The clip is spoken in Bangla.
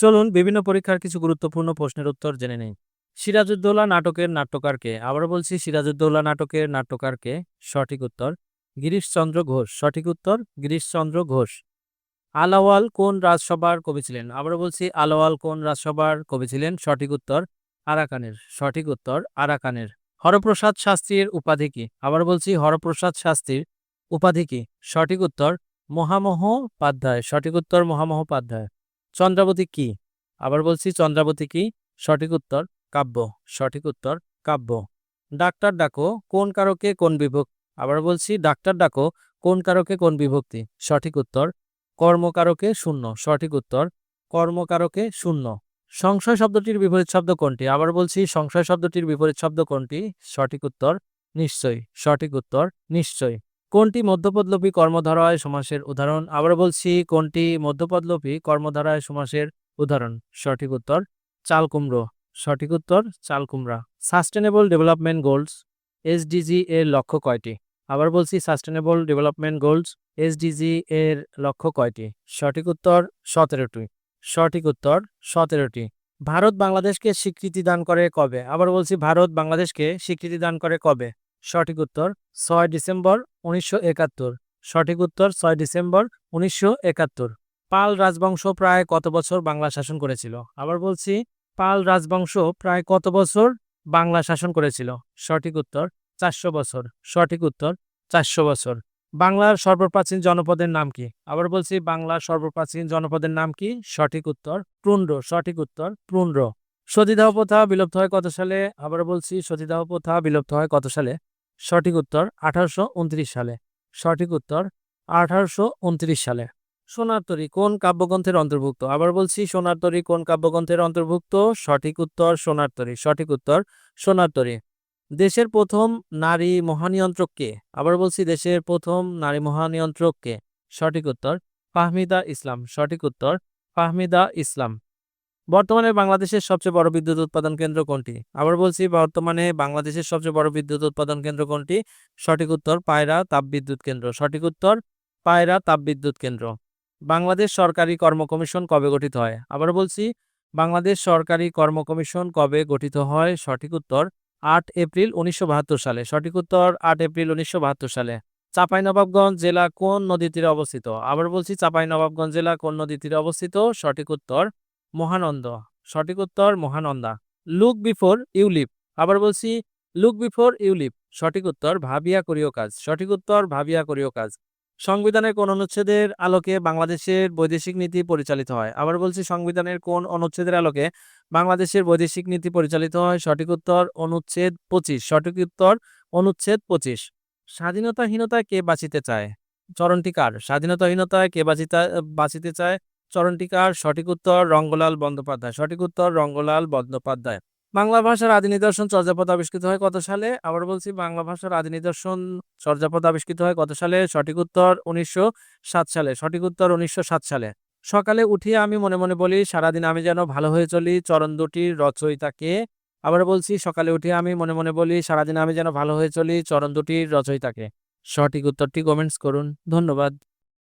চলুন বিভিন্ন পরীক্ষার কিছু গুরুত্বপূর্ণ প্রশ্নের উত্তর জেনে নেই। সিরাজউদ্দৌলা নাটকের নাট্যকারকে আবার বলছি সিরাজউদ্দৌলা নাটকের নাট্যকারকে সঠিক উত্তর, গিরিশচন্দ্র ঘোষ। সঠিক উত্তর, গিরিশচন্দ্র ঘোষ। আলাওয়াল কোন রাজসভার কবি ছিলেন? আবার বলছি আলাওয়াল কোন রাজসভার কবি ছিলেন? সঠিক উত্তর, আরাকানের। সঠিক উত্তর, আরাকানের। হরপ্রসাদ শাস্ত্রীর উপাধি কি? আবার বলছি হরপ্রসাদ শাস্ত্রীর উপাধি কি? সঠিক উত্তর, মহামহোপাধ্যায়। সঠিক উত্তর, মহামহোপাধ্যায়। চন্দ্রাবতী কি? আবার বলছি চন্দ্রাবতী কি? সঠিক উত্তর, কাব্য। সঠিক উত্তর, কাব্য। ডাক্তার ডাকো, কোন কারকে কোন বিভক্তি? আবার বলছি ডাক্তার ডাকো, কোন কারকে কোন বিভক্তি? সঠিক উত্তর, কর্মকারকে শূন্য। সঠিক উত্তর, কর্মকারকে শূন্য। সংশয় শব্দটির বিপরীত শব্দ কোনটি? আবার বলছি সংশয় শব্দটির বিপরীত শব্দ কোনটি? সঠিক উত্তর, নিশ্চয়। সঠিক উত্তর, নিশ্চয়। কোনটি মধ্যপদলোপী কর্মধারায় সমাসের উদাহরণ? আবার বলছি, কোনটি মধ্যপদলোপী কর্মধারায় সমাসের উদাহরণ? সঠিক উত্তর, চাল কুমড়ো। সঠিক উত্তর, চাল কুমড়া। সাস্টেনেবল ডেভেলপমেন্ট গোলস, এসডিজি এর লক্ষ্য কয়টি? আবার বলছি সাস্টেনেবল ডেভেলপমেন্ট গোলস, এসডিজি এর লক্ষ্য কয়টি? সঠিক উত্তর, সতেরোটি। সঠিক উত্তর, সতেরোটি। ভারত বাংলাদেশকে স্বীকৃতি দান করে কবে? আবার বলছি, ভারত বাংলাদেশকে স্বীকৃতি দান করে কবে? সঠিক উত্তর, ছয় ডিসেম্বর উনিশশো একাত্তর। সঠিক উত্তর, ছয় ডিসেম্বর উনিশশো একাত্তর। পাল রাজবংশ প্রায় কত বছর বাংলা শাসন করেছিল? আবার বলছি, পাল রাজবংশ প্রায় কত বছর বাংলা শাসন করেছিল? সঠিক উত্তর, চারশো বছর। সঠিক উত্তর, চারশো বছর। বাংলার সর্বপ্রাচীন জনপদের নাম কি? আবার বলছি, বাংলার সর্বপ্রাচীন জনপদের নাম কি? সঠিক উত্তর প্রুন্ড সঠিক উত্তর প্রুন্ড সতীদাহ প্রথা বিলুপ্ত হয় কত সালে? আবার বলছি, সতীদাহ প্রথা বিলুপ্ত হয় কত সালে? সঠিক উত্তর আঠারোশো উনত্রিশ সালে। সঠিক উত্তর আঠারোশো উনত্রিশ সালে। সোনার তরী কোন কাব্যগ্রন্থের অন্তর্ভুক্ত? আবার বলছি, সোনার তরী কোন কাব্যগ্রন্থের অন্তর্ভুক্ত? সঠিক উত্তর সোনার তরী। সঠিক উত্তর সোনার তরী। দেশের প্রথম নারী মহানিয়ন্ত্রক কে? আবার বলছি, দেশের প্রথম নারী মহানিয়ন্ত্রক কে? সঠিক উত্তর ফাহমিদা ইসলাম। সঠিক উত্তর ফাহমিদা ইসলাম। বর্তমানে বাংলাদেশের সবচেয়ে বড় বিদ্যুৎ উৎপাদন কেন্দ্র কোনটি? আবার বলছি, বর্তমানে বাংলাদেশের সবচেয়ে বড় বিদ্যুৎ উৎপাদন কেন্দ্র কোনটি? সঠিক উত্তর, পায়রা তাপবিদ্যুৎ কেন্দ্র। সঠিক উত্তর, পায়রা তাপবিদ্যুৎ কেন্দ্র। বাংলাদেশ সরকারি কর্ম কমিশন কবে গঠিত হয়? আবার বলছি, বাংলাদেশ সরকারি কর্ম কমিশন কবে গঠিত হয়? সঠিক উত্তর, আট এপ্রিল উনিশশো বাহাত্তর সালে। সঠিক উত্তর, আট এপ্রিল উনিশশো বাহাত্তর সালে। চাঁপাইনবাবগঞ্জ জেলা কোন নদীর তীরে অবস্থিত? আবার বলছি, চাঁপাইনবাবগঞ্জ জেলা কোন নদীর তীরে অবস্থিত? সঠিক উত্তর মহানন্দ। সঠিক উত্তর মহানন্দা। লুক বিফোর ইউলিপ আবার বলছি লুক বিফোর ইউলিপ সঠিক উত্তর, ভাবিয়া করিও কাজ। সঠিক উত্তর, ভাবিয়া করিও কাজ। সংবিধানের কোন অনুচ্ছেদের আলোকে বাংলাদেশের বৈদেশিক নীতি পরিচালিত হয়? আবার বলছি, সংবিধানের কোন অনুচ্ছেদের আলোকে বাংলাদেশের বৈদেশিক নীতি পরিচালিত হয়? সঠিক উত্তর, অনুচ্ছেদ পঁচিশ। সঠিক উত্তর, অনুচ্ছেদ পঁচিশ। স্বাধীনতাহীনতায় কে বাঁচিতে চায়? চরণটিকার স্বাধীনতাহীনতায় কে বাঁচিতে বাঁচিতে চায়? চরণটিকার সঠিক উত্তর রঙ্গলাল বন্দ্যোপাধ্যায়। সঠিক উত্তর রঙ্গলাল বন্দ্যোপাধ্যায়। বাংলা ভাষার আদি নিদর্শন চর্যাপদ আবিষ্কৃত হয় কত সালে? আবার বলছি, বাংলা ভাষার আদি নিদর্শন চর্যাপদ আবিষ্কৃত হয় কত সালে? সঠিক উত্তর উনিশশো সাত সালে। সঠিক উত্তর উনিশশো সাত সালে। সকালে উঠিয়ে আমি মনে মনে বলি, সারাদিন আমি যেন ভালো হয়ে চলি, চরণ দুটির রচয়িতাকে আবার বলছি, সকালে উঠে আমি মনে মনে বলি, সারাদিন আমি যেন ভালো হয়ে চলি, চরণ দুটির রচয়িতাকে সঠিক উত্তরটি কমেন্টস করুন। ধন্যবাদ।